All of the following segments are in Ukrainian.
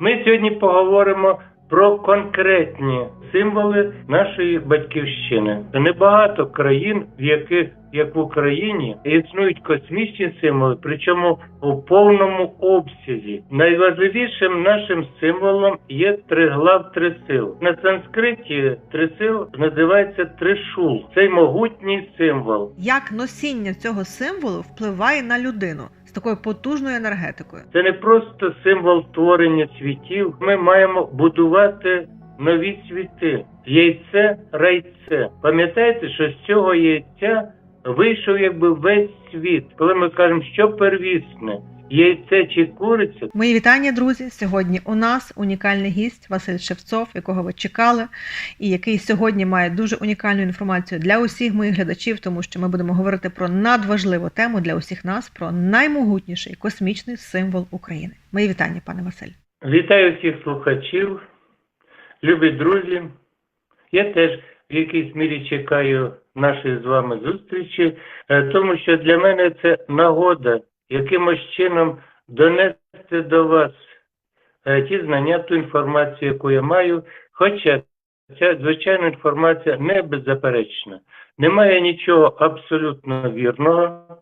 Ми сьогодні поговоримо про конкретні символи нашої батьківщини. Небагато країн, в яких як в Україні існують космічні символи, причому у повному обсязі. Найважливішим нашим символом є триглав трисил. На санскриті трисил називається тришул. Цей могутній символ. Як носіння цього символу впливає на людину такою потужною енергетикою? Це не просто символ творення світів. Ми маємо будувати нові світи. Яйце райце. Пам'ятаєте, що з цього яйця вийшов якби весь світ. Коли ми кажемо, що первісне, яйце чи куриця, Мої вітання, друзі. Сьогодні у нас унікальний гість Василь Шевцов, якого ви чекали, і який сьогодні має дуже унікальну інформацію для усіх моїх глядачів, тому що ми будемо говорити про надважливу тему для усіх нас, про наймогутніший космічний символ України. Мої вітання, пане Василь. Вітаю всіх слухачів, любі друзі. Я теж в якійсь мірі чекаю нашої з вами зустрічі, е, тому що для мене це нагода якимось чином донести до вас е, ті знання, ту інформацію, яку я маю. Хоча ця звичайна інформація не беззаперечна. Немає нічого абсолютно вірного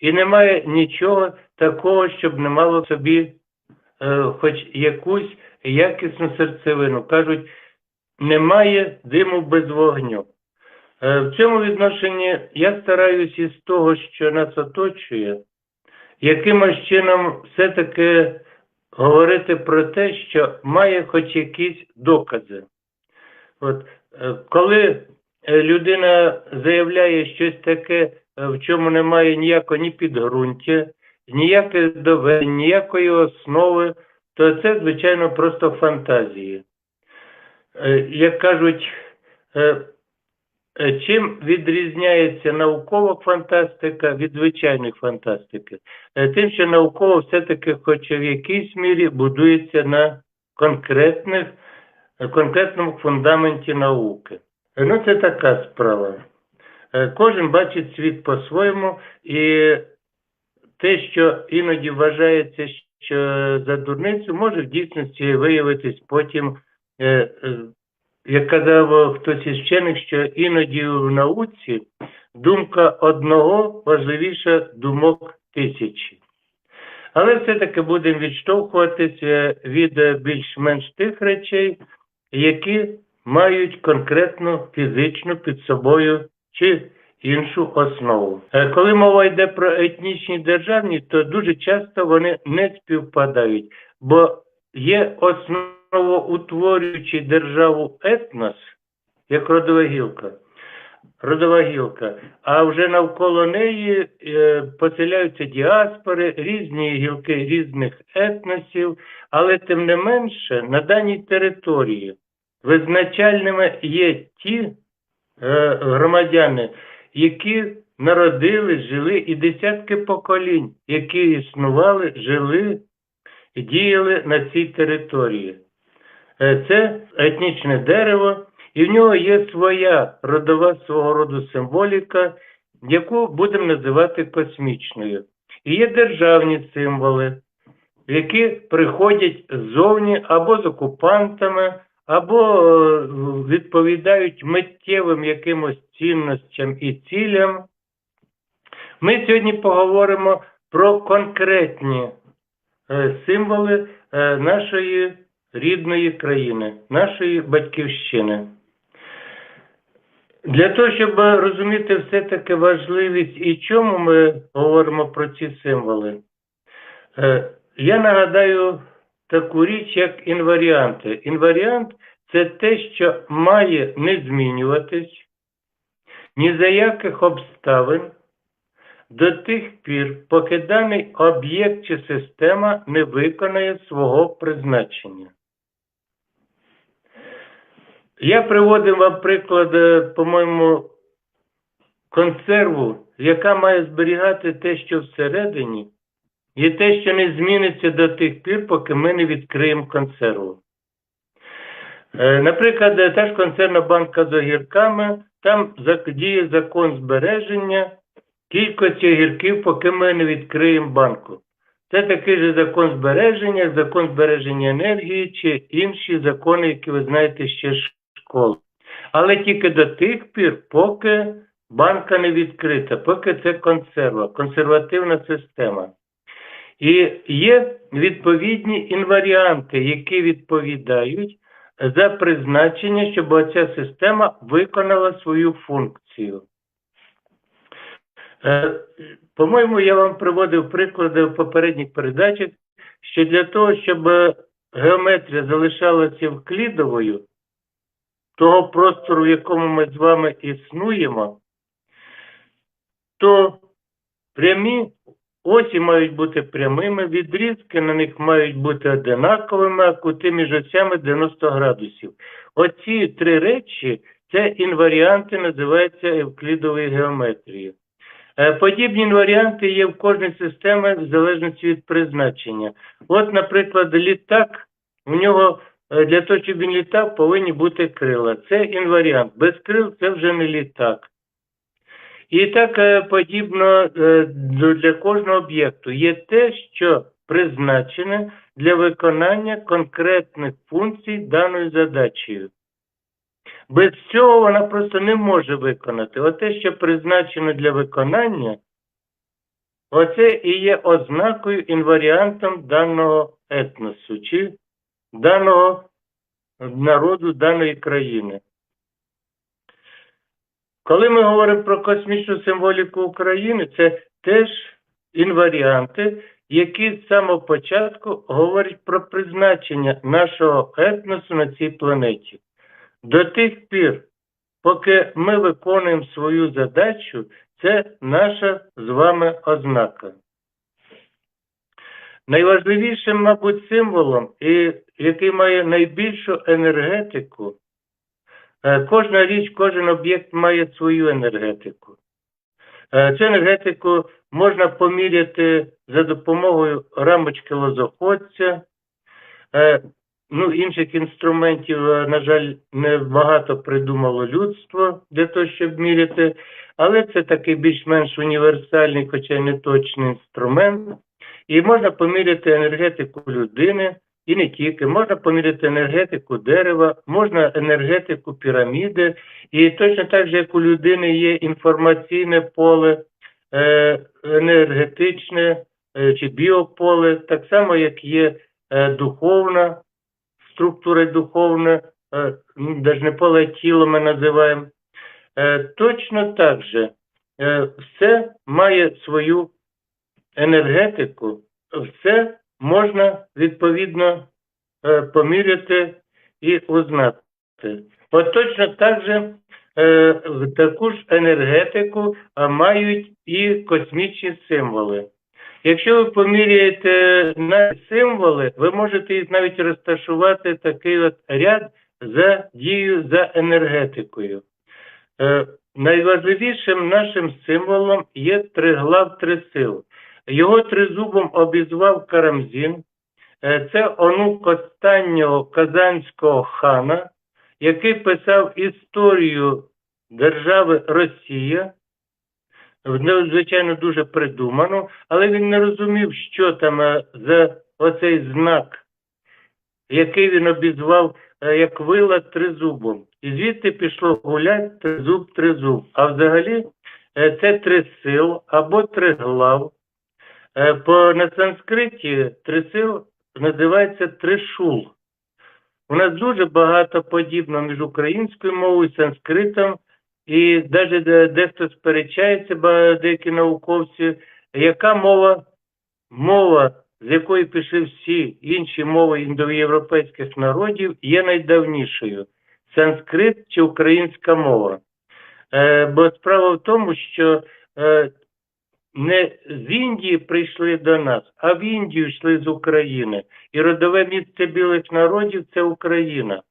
і немає нічого такого, щоб не мало в собі е, хоч якусь якісну серцевину. Кажуть, немає диму без вогню. Е, в цьому відношенні я стараюсь із того, що нас оточує, якимось чином все-таки говорити про те, що має хоч якісь докази. От, е, коли е, людина заявляє щось таке, е, в чому немає ніякого ні підґрунтя, ніяких доведень, ніякої основи, то це, звичайно, просто фантазії. Як кажуть, чим відрізняється наукова фантастика від звичайної фантастики? Е, Тим, що науково все-таки, хоч в якійсь мірі, будується на конкретних, е, конкретному фундаменті науки. Е, Ну, це така справа. Е, Кожен бачить світ по-своєму, і те, що іноді вважається, що за дурницю, може в дійсності виявитись потім, е, е, як казав хтось із вчених, що іноді в науці думка одного важливіша думок тисячі. Але все-таки будемо відштовхуватися від більш-менш тих речей, які мають конкретну фізичну під собою чи іншу основу. Е, Коли мова йде про етнічні державні, то дуже часто вони не співпадають, бо є основоутворюючий державу етнос, як родова гілка. Родова гілка, а вже навколо неї е, поселяються діаспори, різні гілки різних етносів, але тим не менше на даній території визначальними є ті е, громадяни, які народились, жили і десятки поколінь, які існували, жили діяли на цій території. Е, Це етнічне дерево, і в нього є своя родова свого роду символіка, яку будемо називати космічною. І є державні символи, які приходять ззовні або з окупантами, або е, відповідають миттєвим якимось цінностям і цілям. Ми сьогодні поговоримо про конкретні е, символи нашої рідної країни, нашої батьківщини. Для того, щоб розуміти все-таки важливість і чому ми говоримо про ці символи, е, я нагадаю таку річ, як інваріанти. Інваріант це те, що має не змінюватись ні за яких обставин до тих пір, поки даний об'єкт чи система не виконає свого призначення. Я приводив вам приклад, е, по-моєму, консерву, яка має зберігати те, що всередині, і те, що не зміниться до тих пір, поки ми не відкриємо консерву. Е, Наприклад, е, та ж консервна банка з огірками, там діє закон збереження кількості огірків, поки ми не відкриємо банку. Це такий же закон збереження, закон збереження енергії чи інші закони, які ви знаєте ще школи. Але тільки до тих пір, поки банка не відкрита, поки це консерва, консервативна система. І є відповідні інваріанти, які відповідають за призначення, щоб оця система виконала свою функцію. Е, По-моєму, я вам приводив приклади в попередніх передачах, що для того, щоб геометрія залишалася вклідовою, того простору, в якому ми з вами існуємо, то прямі осі мають бути прямими, відрізки на них мають бути одинаковими, а кути між осями 90 градусів. Оці три речі це інваріанти, називаються евклідовою геометрією. Е, Подібні інваріанти є в кожній системі в залежності від призначення. От, наприклад, літак, у нього для того, щоб він літав, повинні бути крила. Це інваріант. Без крил це вже не літак. І так е, подібно е, для кожного об'єкту є те, що призначене для виконання конкретних функцій даною задачею. Без цього вона просто не може виконати. Оте, що призначено для виконання, оце і є ознакою інваріантом даного етносу чи даного народу, даної країни. Коли ми говоримо про космічну символіку України, це теж інваріанти, які з самого початку говорять про призначення нашого етносу на цій планеті. До тих пір, поки ми виконуємо свою задачу, це наша з вами ознака. Найважливішим, мабуть, символом, і який має найбільшу енергетику, е, кожна річ, кожен об'єкт має свою енергетику. Е, Цю енергетику можна поміряти за допомогою рамочки лозоходця, е, Ну, інших інструментів, на жаль, не багато придумало людство для того, щоб міряти, але це такий більш-менш універсальний, хоча й не точний інструмент. І можна поміряти енергетику людини, і не тільки. Можна поміряти енергетику дерева, можна енергетику піраміди. І точно так же, як у людини є інформаційне поле, е, енергетичне е, чи біополе, так само, як є е, духовна структура духовна, ну, не поле тіло ми називаємо. Точно так же все має свою енергетику, все можна відповідно е, поміряти і узнати. От точно так же таку ж енергетику мають і космічні символи. Якщо ви поміряєте на символи, ви можете їх навіть розташувати такий от ряд за дією за енергетикою. Е, найважливішим нашим символом є триглав трисил. Його тризубом обізвав Карамзін. Е, це онук останнього казанського хана, який писав історію держави Росія. Ну, звичайно, дуже придумано, але він не розумів, що там е, за оцей знак, який він обізвав е, як вила тризубом. І звідти пішло гулять тризуб тризуб. А взагалі це трисил або триглав. Е, По на санскриті трисил називається тришул. У нас дуже багато подібного між українською мовою і санскритом. І навіть дехто сперечається, деякі науковці, яка мова, мова, з якої пішли всі інші мови індоєвропейських народів, є найдавнішою санскрит чи українська мова. Е, бо справа в тому, що е, не з Індії прийшли до нас, а в Індію йшли з України. І родове місце білих народів це Україна.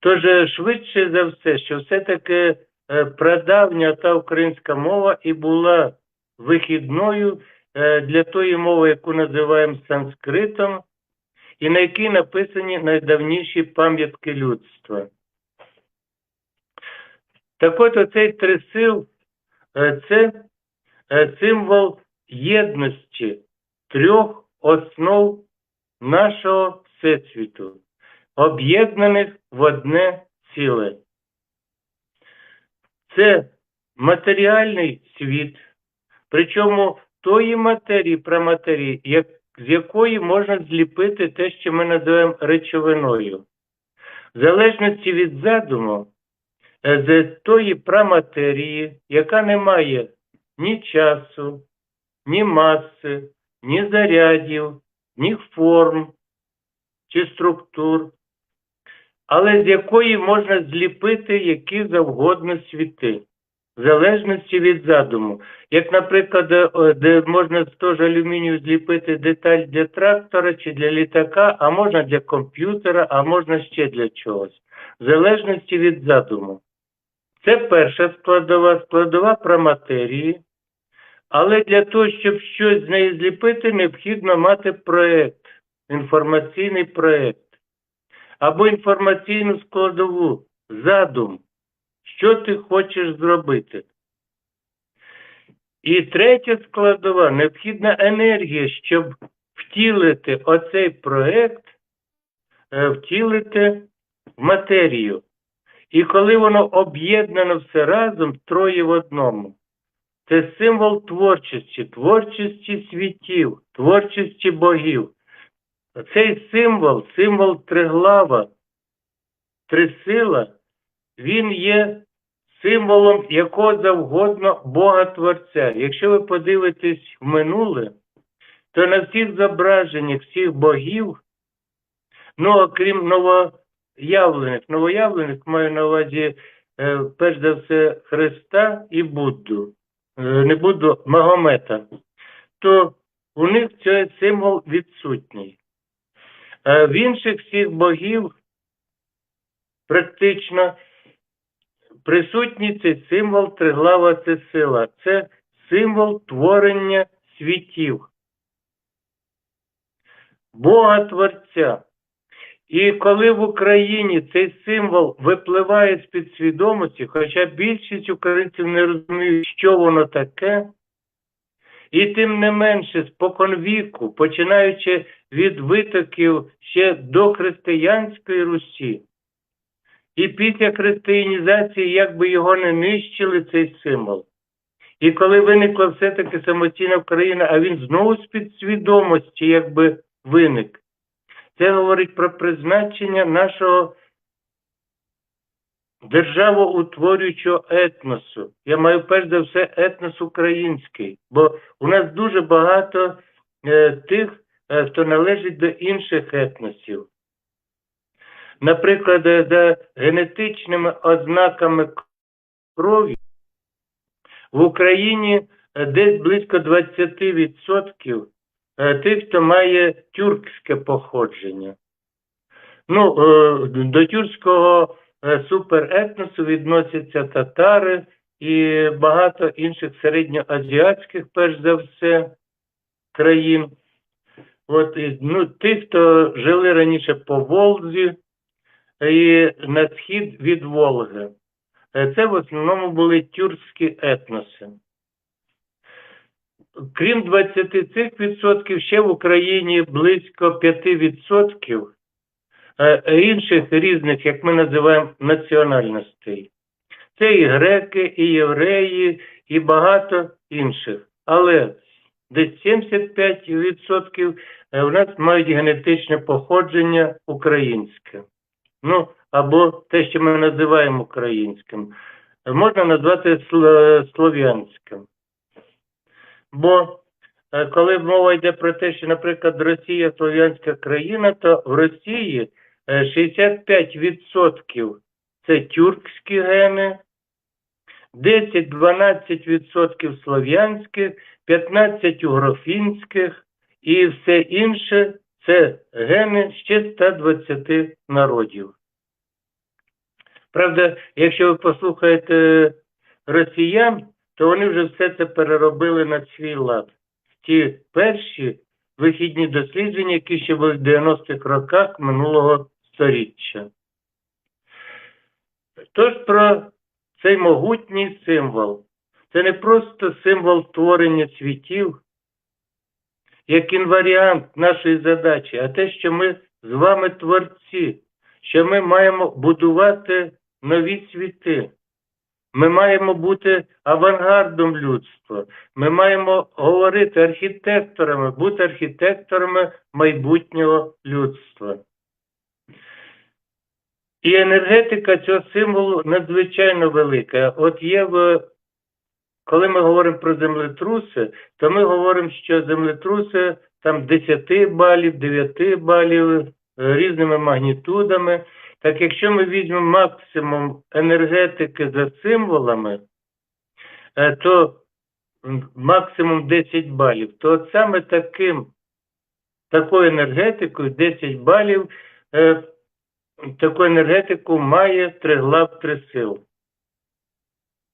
Тож е, швидше за все, що все-таки е, прадавня та українська мова і була вихідною е, для тої мови, яку називаємо санскритом, і на якій написані найдавніші пам'ятки людства. Так от оцей трисил це символ єдності трьох основ нашого Всесвіту, об'єднаних в одне ціле. Це матеріальний світ, причому тої матерії, праматерії, як, з якої можна зліпити те, що ми називаємо речовиною. В залежності від задуму, е, з тої праматерії, яка не має ні часу, ні маси, ні зарядів, ні форм чи структур, але з якої можна зліпити які завгодно світи, в залежності від задуму. Як, наприклад, де, е, можна з того ж алюмінію зліпити деталь для трактора чи для літака, а можна для комп'ютера, а можна ще для чогось, в залежності від задуму. Це перша складова, складова про матерії. Але для того, щоб щось з неї зліпити, необхідно мати проєкт, інформаційний проєкт. Або інформаційну складову, задум, що ти хочеш зробити. І третя складова необхідна енергія, щоб втілити оцей проєкт, е, втілити в матерію. І коли воно об'єднано все разом, троє в одному. Це символ творчості, творчості світів, творчості богів. Цей символ, символ триглава, трисила, він є символом якого завгодно Бога Творця. Якщо ви подивитесь в минуле, то на всіх зображеннях всіх богів, ну окрім новоявлених, новоявлених маю на увазі е, перш за все Христа і Будду. Е, не буду Магомета, то у них цей символ відсутній. Е, В інших всіх богів практично присутній цей символ триглава це сила. Це символ творення світів, Бога Творця. І коли в Україні цей символ випливає з підсвідомості, хоча більшість українців не розуміють, що воно таке, і тим не менше, споконвіку, починаючи від витоків ще до християнської Русі, і після християнізації, як би його не нищили, цей символ. І коли виникла все-таки самостійна Україна, а він знову з підсвідомості якби виник. Це говорить про призначення нашого державоутворюючого етносу. Я маю перш за все етнос український, бо у нас дуже багато е, тих, е, хто належить до інших етносів. Наприклад, е, за генетичними ознаками крові в Україні е, десь близько 20% е, тих, хто має тюркське походження. Ну, е, до тюркського е, суперетносу відносяться татари і багато інших середньоазіатських, перш за все, країн. От, ну, тих, хто жили раніше по Волзі і на схід від Волги. Е, Це в основному були тюркські етноси. Крім 20 цих відсотків, ще в Україні близько 5% е, інших різних, як ми називаємо, національностей. Це і греки, і євреї, і багато інших. Але десь 75% е, у нас мають генетичне походження українське. Ну, або те, що ми називаємо українським. Можна назвати слов'янським. Бо е, коли мова йде про те, що, наприклад, Росія слов'янська країна, то в Росії е, 65% це тюркські гени, 10-12% слов'янських, 15 угрофінських і все інше це гени ще 120 народів. Правда, якщо ви послухаєте росіян, то вони вже все це переробили на свій лад. Ті перші вихідні дослідження, які ще були в 90-х роках минулого сторіччя. Тож про цей могутній символ. Це не просто символ творення світів, як інваріант нашої задачі, а те, що ми з вами творці, що ми маємо будувати нові світи. Ми маємо бути авангардом людства. Ми маємо говорити архітекторами, бути архітекторами майбутнього людства. І енергетика цього символу надзвичайно велика. От є в коли ми говоримо про землетруси, то ми говоримо, що землетруси там 10 балів, 9 балів е, різними магнітудами. Так якщо ми візьмемо максимум енергетики за символами, е, то максимум 10 балів, то от саме таким, такою енергетикою 10 балів, е, таку енергетику має триглав трисил.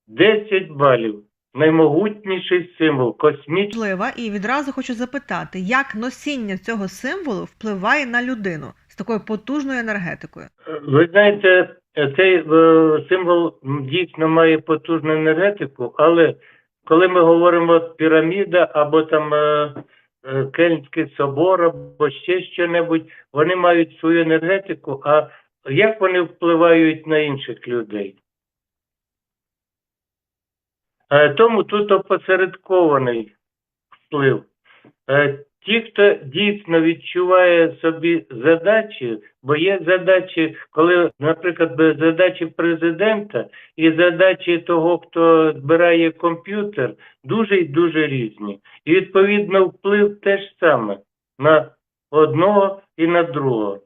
10 балів. Наймогутніший символ, космічний. І відразу хочу запитати, як носіння цього символу впливає на людину з такою потужною енергетикою? Ви знаєте, цей е, символ дійсно має потужну енергетику, але коли ми говоримо піраміда або там е, е, Кельнський собор, або ще що-небудь, вони мають свою енергетику, а як вони впливають на інших людей? Тому тут опосередкований вплив. Ті, хто дійсно відчуває собі задачі, бо є задачі, коли, наприклад, задачі президента і задачі того, хто збирає комп'ютер, дуже і дуже різні. І відповідно вплив теж саме на одного і на другого.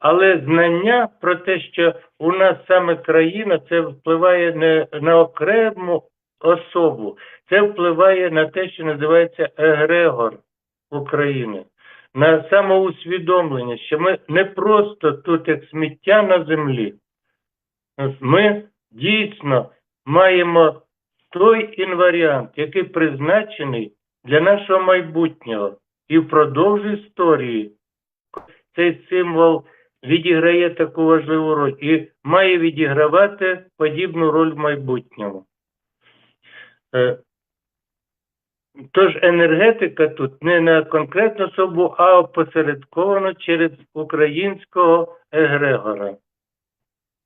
Але знання про те, що у нас саме країна, це впливає не на окрему особу, це впливає на те, що називається егрегор України, на самоусвідомлення, що ми не просто тут як сміття на землі. Ми дійсно маємо той інваріант, який призначений для нашого майбутнього. І впродовж історії цей символ відіграє таку важливу роль і має відігравати подібну роль в майбутньому. Тож енергетика тут не на конкретну особу, а опосередковано через українського егрегора,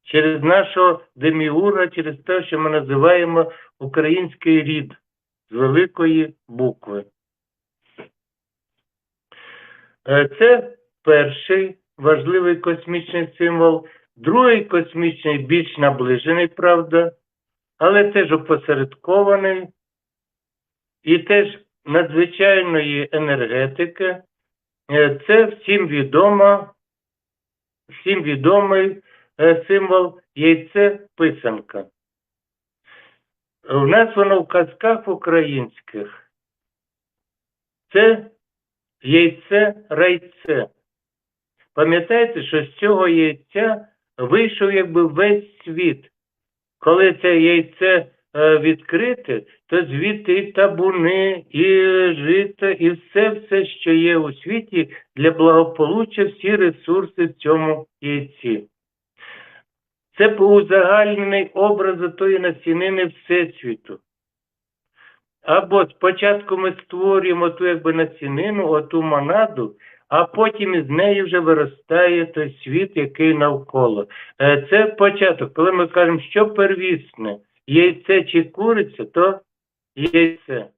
через нашого деміурга, через те, що ми називаємо український рід з великої букви. Е, Це перший важливий космічний символ, другий космічний більш наближений, правда, але теж опосередкований і теж надзвичайної енергетики. Е, Це всім відомо, всім відомий е, символ яйце писанка. У нас воно в казках українських. Це яйце райце. Пам'ятаєте, що з цього яйця вийшов якби весь світ. Коли це яйце е, відкрите, то звідти і табуни, і жито, і все, все, що є у світі для благополуччя, всі ресурси в цьому яйці. Це узагальнений образ тої насінини Всесвіту. Або спочатку ми створюємо ту якби насінину, оту монаду, а потім із неї вже виростає той світ, який навколо. Е, Це початок. Коли ми кажемо, що первісне, яйце чи куриця, то яйце.